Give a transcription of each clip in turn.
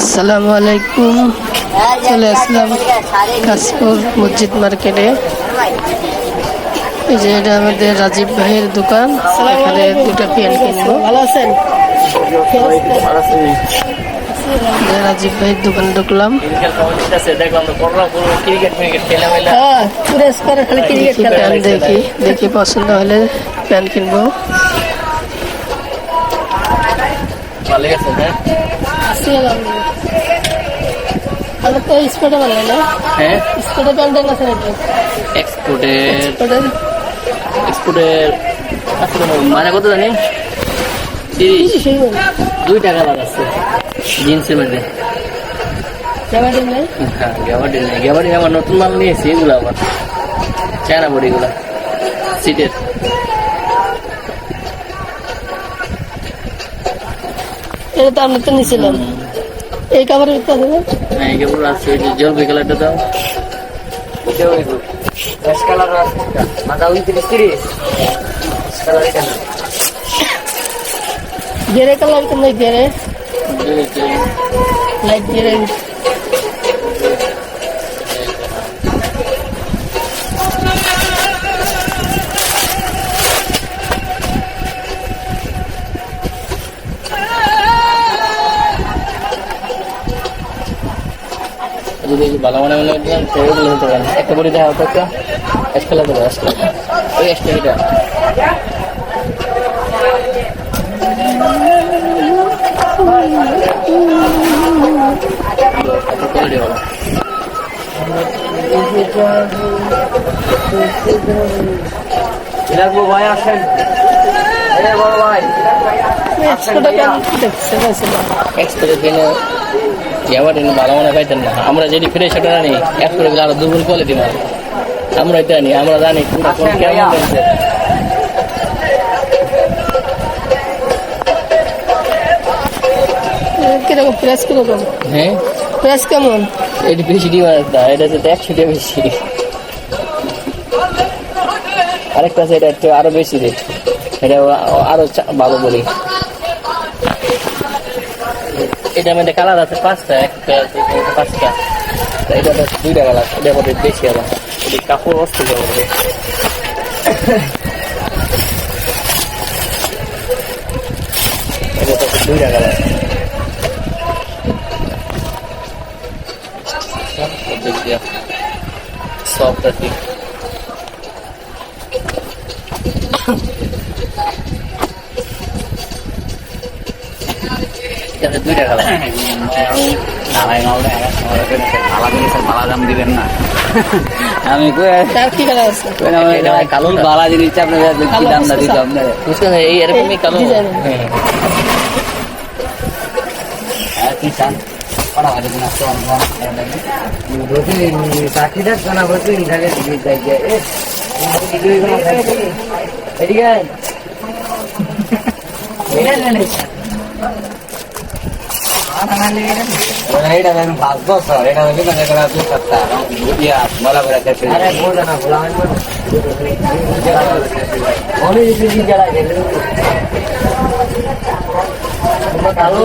আসসালামু আলাইকুম। চলে আসলাম কাশপুর মসজিদ মার্কেটে। এই যে এটা আমাদের রাজীব ভাইয়ের দোকান। এখানে দুটো পেন কিনবো। রাজীব ভাইয়ের দোকানে ঢুকলাম। প্যান দেখি দেখি পছন্দ হলে প্যান কিনবো। ভালো গেছে হ্যাঁ? আমার তো ভালো না? হ্যাঁ? কাছে এক্সপোর্টের মানে কত জানি? তিরিশ। দুই টাকা লাগাচ্ছে জিন্সের মধ্যে। হ্যাঁ আমার নতুন মাল নিয়েছি এগুলো আবার। চায়না বডিগুলো। সিটের এটা তো আমরা তো নিয়েছিলাম এই কাপড়ের ভিতরে দেবে। হ্যাঁ কেবল আছে ওই জলপাই কালারটা দাও গেরে কালার কোন? Grey light grey. যদি ভালো মনে মনে দিলাম সেগুলো হতে পারে একটা বড়ি দেখা হতো একটা। এসকালা দেবো এসকালা ওই রাখব ভাই আসেন। ভাই। দেখছে বলছে এক্সপ্রেস কিনে এবার এনে ভালো মনে পাইতেন না। আমরা যেটি ফিরে সেটা জানি এক্সপ্রেস আরও দুগুণ কোয়ালিটি মাল আমরা এটা জানি আমরা জানি কেমন কীরকম প্রেস কীরকম? হ্যাঁ? প্রেস কেমন? এটি বেশি ডিমান্ড না এটা হচ্ছে একশো টাকা বেশি। আরেকটা আছে এটা একটু আরও বেশি রেট এটা আরও চা- ভালো বলি। এটা মধ্যে কালার আছে পাঁচটা একটা দুটো, তিনটে, পাঁচটা তা এটা তো দুইটা কালার এটা মধ্যে বেশি আবার এটি কাপড় অস্ত যাবে এটা তো দুইটা কালার সফট আর দুইটা কালার আমি তার কি কালার আছে? কালো না। বালা জিনিস আপনার কি দাম না দিতাম এই এরকমই কালো। হ্যাঁ। কি চান? চাকরিটা জানা এদিকে এটা আমি পাঁচ বছর এটা হচ্ছে না যেটা দু সপ্তাহ ইয়া বলা বলা করতে আরে বল না বলা হয় দিতে দিন যারা গেলে কালো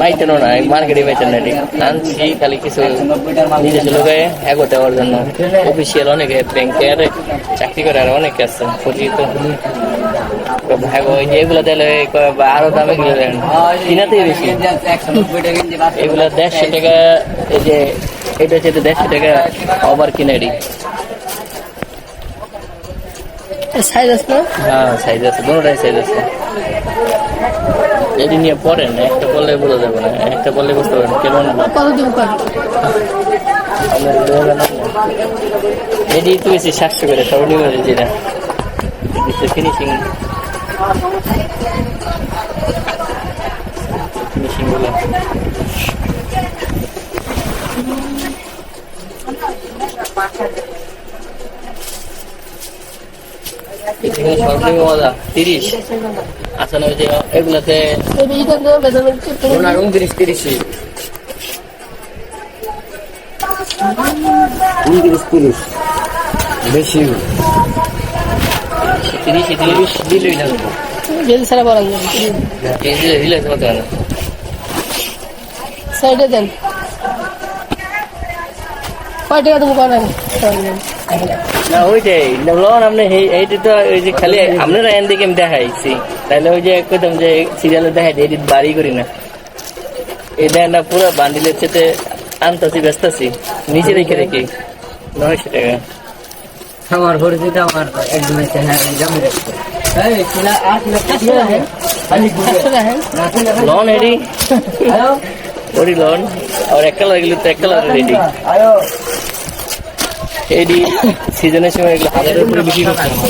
মাইতেন না মার্কেটে বেচেন না এটি আনছি খালি কিছু নিজস্ব লোকে এগো দেওয়ার জন্য। অফিসিয়াল অনেকে ব্যাংকের চাকরি করে আর অনেকে আছে পরিচিত। এগুলো আরও দামে এগুলো দেন। কিনাতেই বেশি। এগুলো দেড়শো টাকা এই যে এটা হচ্ছে দেড়শো টাকা ওভার কিনারি সাইজ আছে না? হ্যাঁ সাইজ আছে দুটাই সাইজ আছে। এটি নিয়ে পড়েন একটা পড়লে বলে দেবো না একটা পড়লে বুঝতে পারবেন কেমন এটি একটু বেশি সাতশো করে সর্বনিম্ন যেটা ফিনিশিং এখানে সরকারি মজা তিরিশ। আচ্ছা না যে এগুলাতে উনত্রিশ তিরিশে উনত্রিশ তিরিশ। বেশি। বেল ছাড়া বলা যাবে সাইডে দেন। কয় টাকা তুমি কয় না ওইটাই লোন আপনি এই- এইটা তো ওই যে খালি আপনারা এন দিকে আমি দেখাইছি। তাহলে ওই যে কইতাম যে সিরিয়ালে দেখাই এডিট বাড়ি করি না। এই দেয় না পুরো বান্ডিলের সাথে আনতাছি ব্যস্তাছি নিচে রেখে রেখে। নয়শো টাকা। আমার পরিচিত আমার একজন আছে হ্যাঁ জমি রাখছে লোন ওরি লোন। আর এক কালার গেলে তো এক কালার রেডি। এডি সিজনের সময় এগুলো হাজারের উপরে বিক্রি করতে হবে